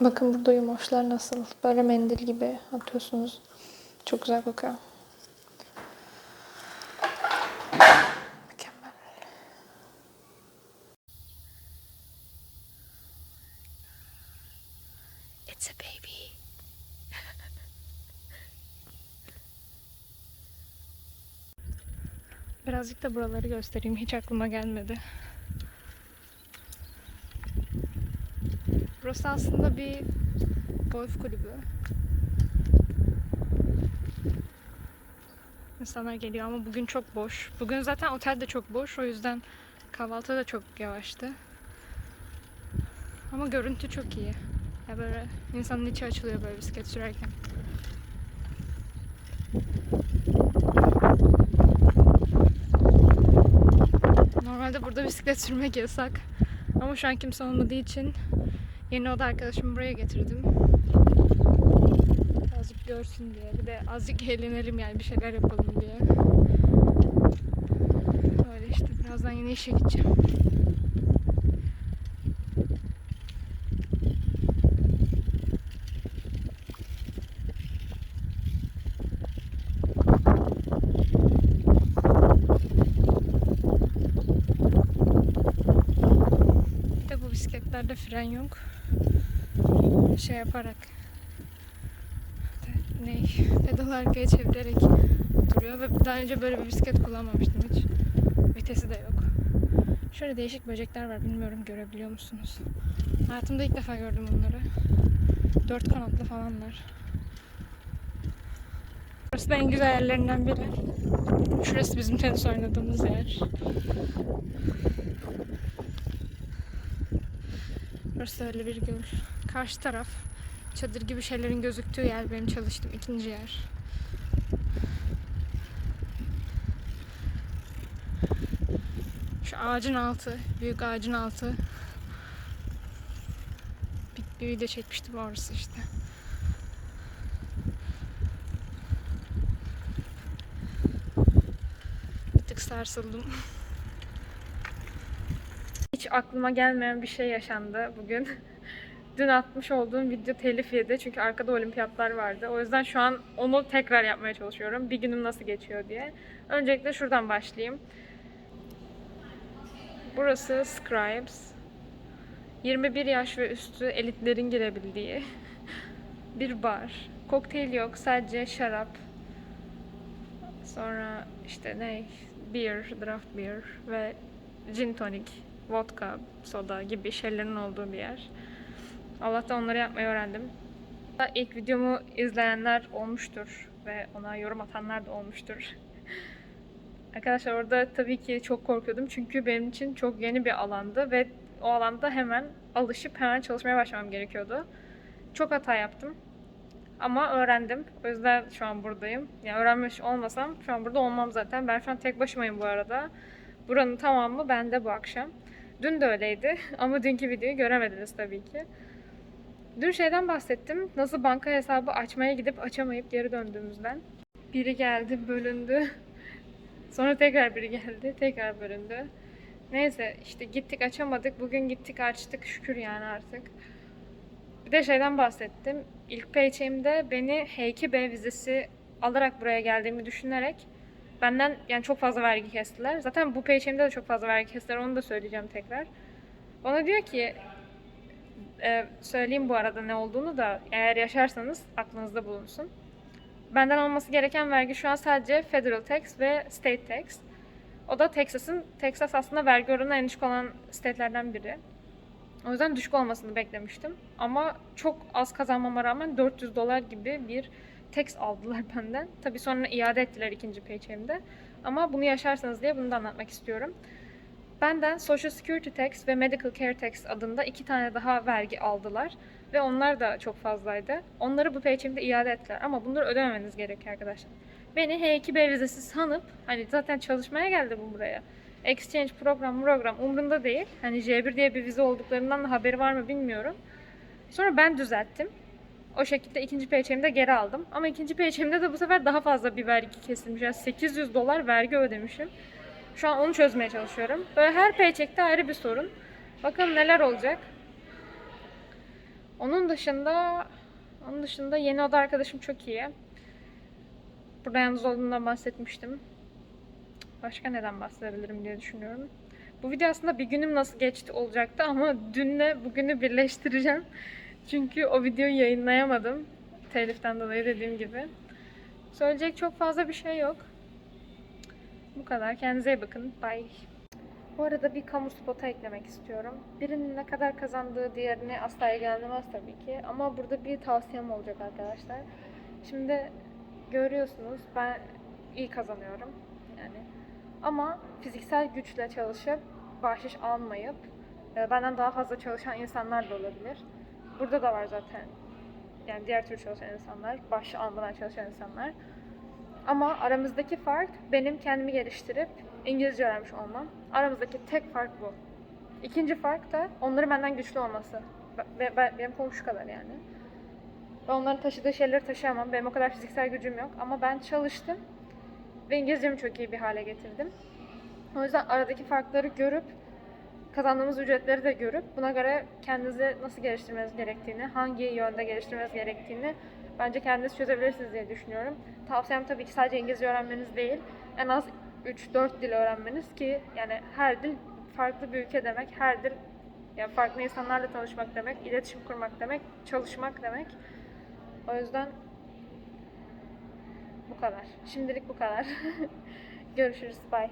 Bakın burada yumoşlar nasıl. Böyle mendil gibi atıyorsunuz. Çok güzel kokuyor. Mükemmel. It's a baby. Birazcık da buraları göstereyim. Hiç aklıma gelmedi. Burası aslında bir golf kulübü. İnsanlar geliyor ama bugün çok boş. Bugün zaten otel de çok boş. O yüzden kahvaltı da çok yavaştı. Ama görüntü çok iyi. Ya böyle insanın içi açılıyor böyle bisiklet sürerken. Normalde burada bisiklet sürmek yasak. Ama şu an kimse olmadığı için yeni oda arkadaşımı buraya getirdim. Azıcık görsün diye. Bir de azıcık eğlenelim yani bir şeyler yapalım diye. Öyle işte birazdan yine işe gideceğim. Bisikletlerde fren yok. Şey yaparak ne pedal arkaya çevirerek duruyor ve daha önce böyle bir bisiklet kullanmamıştım hiç. Vitesi de yok. Şöyle değişik böcekler var bilmiyorum görebiliyor musunuz? Hayatımda ilk defa gördüm bunları. Dört kanatlı falanlar. Burası da en güzel yerlerinden biri. Şurası bizim tenis oynadığımız yer. Burası öyle bir göl. Karşı taraf çadır gibi şeylerin gözüktüğü yer benim çalıştığım ikinci yer. Şu ağacın altı, büyük ağacın altı. Bir, bir video çekmiştim orası işte. Bir tık sarsıldım. Hiç aklıma gelmeyen bir şey yaşandı bugün. Dün atmış olduğum video telif yedi çünkü arkada olimpiyatlar vardı. O yüzden şu an onu tekrar yapmaya çalışıyorum. Bir günüm nasıl geçiyor diye. Öncelikle şuradan başlayayım. Burası Scribes. 21 yaş ve üstü elitlerin girebildiği bir bar. Kokteyl yok, sadece şarap. Sonra işte ne? Beer, draft beer ve gin tonic, vodka, soda gibi şeylerin olduğu bir yer. Allah'tan onları yapmayı öğrendim. İlk videomu izleyenler olmuştur ve ona yorum atanlar da olmuştur. Arkadaşlar orada tabii ki çok korkuyordum çünkü benim için çok yeni bir alandı ve o alanda hemen alışıp hemen çalışmaya başlamam gerekiyordu. Çok hata yaptım ama öğrendim. O yüzden şu an buradayım. Yani öğrenmiş olmasam şu an burada olmam zaten. Ben şu an tek başımayım bu arada. Buranın tamamı bende bu akşam. Dün de öyleydi ama dünkü videoyu göremediniz tabii ki. Dün şeyden bahsettim. Nasıl banka hesabı açmaya gidip açamayıp geri döndüğümüzden. Biri geldi, bölündü. Sonra tekrar biri geldi, tekrar bölündü. Neyse işte gittik açamadık. Bugün gittik açtık şükür yani artık. Bir de şeyden bahsettim. İlk paycheck'imde beni H2B vizesi alarak buraya geldiğimi düşünerek benden yani çok fazla vergi kestiler. Zaten bu paycheck'imde de çok fazla vergi kestiler. Onu da söyleyeceğim tekrar. Bana diyor ki e, söyleyeyim bu arada ne olduğunu da eğer yaşarsanız aklınızda bulunsun. Benden alması gereken vergi şu an sadece federal tax ve state tax. O da Texas'ın, Texas aslında vergi oranı en düşük olan state'lerden biri. O yüzden düşük olmasını beklemiştim. Ama çok az kazanmama rağmen 400 dolar gibi bir tax aldılar benden. Tabii sonra iade ettiler ikinci paycheck'imde. Ama bunu yaşarsanız diye bunu da anlatmak istiyorum. Benden Social Security Tax ve Medical Care Tax adında iki tane daha vergi aldılar. Ve onlar da çok fazlaydı. Onları bu paycheck'imde iade ettiler. Ama bunları ödememeniz gerekiyor arkadaşlar. Beni H2B vizesi sanıp, hani zaten çalışmaya geldi bu buraya. Exchange program program umrunda değil. Hani J1 diye bir vize olduklarından da haberi var mı bilmiyorum. Sonra ben düzelttim. O şekilde ikinci paycheck'imde geri aldım. Ama ikinci paycheck'imde de bu sefer daha fazla bir vergi kesilmiş. Yani 800 dolar vergi ödemişim. Şu an onu çözmeye çalışıyorum. Böyle her paycheck'te ayrı bir sorun. Bakalım neler olacak. Onun dışında onun dışında yeni oda arkadaşım çok iyi. Burada yalnız olduğundan bahsetmiştim. Başka neden bahsedebilirim diye düşünüyorum. Bu video aslında bir günüm nasıl geçti olacaktı ama dünle bugünü birleştireceğim. Çünkü o videoyu yayınlayamadım. Teliften dolayı dediğim gibi. Söyleyecek çok fazla bir şey yok. Bu kadar. Kendinize iyi bakın. Bye. Bu arada bir kamu spotu eklemek istiyorum. Birinin ne kadar kazandığı diğerini asla ilgilendirmez tabii ki. Ama burada bir tavsiyem olacak arkadaşlar. Şimdi görüyorsunuz ben iyi kazanıyorum. Yani ama fiziksel güçle çalışıp bahşiş almayıp e, benden daha fazla çalışan insanlar da olabilir. Burada da var zaten. Yani diğer türlü çalışan insanlar, bahşiş almadan çalışan insanlar. Ama aramızdaki fark benim kendimi geliştirip İngilizce öğrenmiş olmam. Aramızdaki tek fark bu. İkinci fark da onların benden güçlü olması. Be- be- benim kolum şu kadar yani. Ben onların taşıdığı şeyleri taşıyamam. Benim o kadar fiziksel gücüm yok. Ama ben çalıştım ve İngilizcemi çok iyi bir hale getirdim. O yüzden aradaki farkları görüp kazandığımız ücretleri de görüp buna göre kendinizi nasıl geliştirmeniz gerektiğini, hangi yönde geliştirmeniz gerektiğini bence kendiniz çözebilirsiniz diye düşünüyorum. Tavsiyem tabii ki sadece İngilizce öğrenmeniz değil, en az 3-4 dil öğrenmeniz ki yani her dil farklı bir ülke demek, her dil yani farklı insanlarla tanışmak demek, iletişim kurmak demek, çalışmak demek. O yüzden bu kadar. Şimdilik bu kadar. Görüşürüz. Bye.